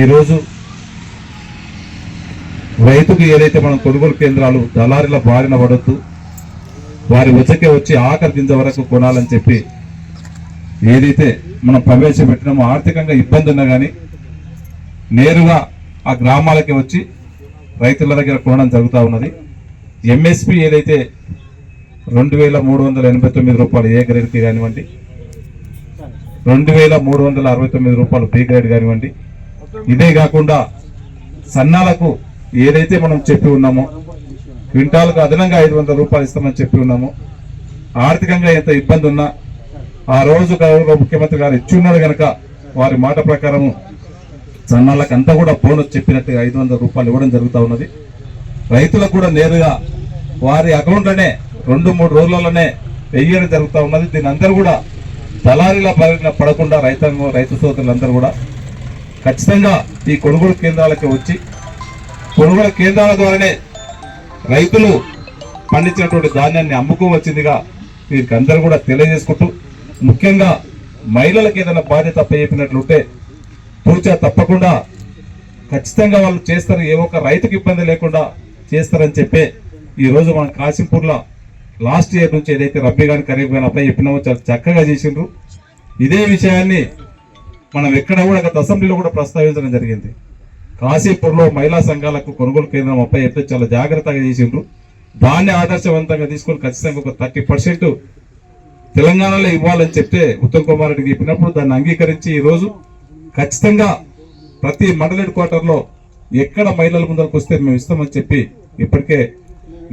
ఈరోజు రైతుకు ఏదైతే మనం కొనుగోలు కేంద్రాలు దళారీల బారిన పడొద్దు వారి వచ్చకే వచ్చి ఆఖరి గింజ వరకు కొనాలని చెప్పి ఏదైతే మనం ప్రవేశపెట్టినామో ఆర్థికంగా ఇబ్బంది ఉన్నా కానీ నేరుగా ఆ గ్రామాలకి వచ్చి రైతుల దగ్గర కొనడం జరుగుతూ ఉన్నది. ఎంఎస్పి ఏదైతే రెండు వేల మూడు వందల ఎనభై తొమ్మిది రూపాయలు ఏ గ్రేడ్కి కానివ్వండి రెండు వేల మూడు వందల అరవై తొమ్మిది రూపాయలు బి గ్రేడ్ కానివ్వండి ఇదే కాకుండా సన్నాలకు ఏదైతే మనం చెప్పి ఉన్నామో క్వింటాల్కు అదనంగా ఐదు వందల రూపాయలు ఇస్తామని చెప్పి ఉన్నాము ఆర్థికంగా ఎంత ఇబ్బంది ఉన్నా ఆ రోజు గౌరవ ముఖ్యమంత్రి గారు ఇచ్చి కనుక వారి మాట ప్రకారము సన్నాలకంతా కూడా బోనస్ చెప్పినట్టుగా ఐదు వందల రూపాయలు ఇవ్వడం జరుగుతూ ఉన్నది. రైతులకు కూడా నేరుగా వారి అకౌంట్లోనే రెండు మూడు రోజులలోనే వెయ్యడం జరుగుతూ ఉన్నది. దీని అందరూ కూడా దళారీల బారిన పడకుండా రైతాంగం రైతు సోదరులందరూ కూడా ఖచ్చితంగా ఈ కొనుగోలు కేంద్రాలకు వచ్చి కొనుగోలు కేంద్రాల ద్వారానే రైతులు పండించినటువంటి ధాన్యాన్ని అమ్ముకోవచ్చిందిగా వీరికి అందరూ కూడా తెలియజేసుకుంటూ ముఖ్యంగా మహిళలకు ఏదైనా బాధ్యత చెప్పినట్లుంటే తూచా తప్పకుండా ఖచ్చితంగా వాళ్ళు చేస్తారు. ఏ ఒక్క రైతుకు ఇబ్బంది లేకుండా చేస్తారని చెప్పే ఈరోజు మన కాసింపూర్లో లాస్ట్ ఇయర్ నుంచి ఏదైతే రబ్బీ కానీ ఖరీఫ్ కానీ అప్లై చెప్పినామో చాలా చక్కగా చేసిండ్రు. ఇదే విషయాన్ని మనం ఎక్కడ కూడా గత అసెంబ్లీలో కూడా ప్రస్తావించడం జరిగింది. కాశీపూర్లో మహిళా సంఘాలకు కొనుగోలు కేంద్రం అప్పై చెప్తే చాలా జాగ్రత్తగా చేసిండ్రు. దాన్ని ఆదర్శవంతంగా తీసుకొని ఖచ్చితంగా ఒక థర్టీ పర్సెంట్ తెలంగాణలో ఇవ్వాలని చెప్తే ఉత్తమ్ కుమార్ రెడ్డికి చెప్పినప్పుడు దాన్ని అంగీకరించి ఈరోజు ఖచ్చితంగా ప్రతి మండల హెడ్ క్వార్టర్లో ఎక్కడ మహిళల ముందరకు వస్తే మేము ఇస్తామని చెప్పి ఇప్పటికే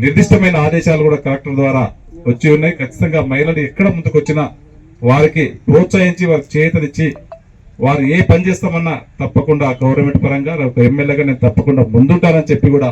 నిర్దిష్టమైన ఆదేశాలు కూడా కలెక్టర్ ద్వారా వచ్చి ఉన్నాయి. ఖచ్చితంగా మహిళలు ఎక్కడ ముందుకు వచ్చినా వారికి ప్రోత్సహించి వారికి చేతనిచ్చి వారు ఏ పని చేస్తామన్నా తప్పకుండా గవర్నమెంట్ పరంగా ఒక ఎమ్మెల్యేగా నేను తప్పకుండా ముందుంటానని చెప్పి కూడా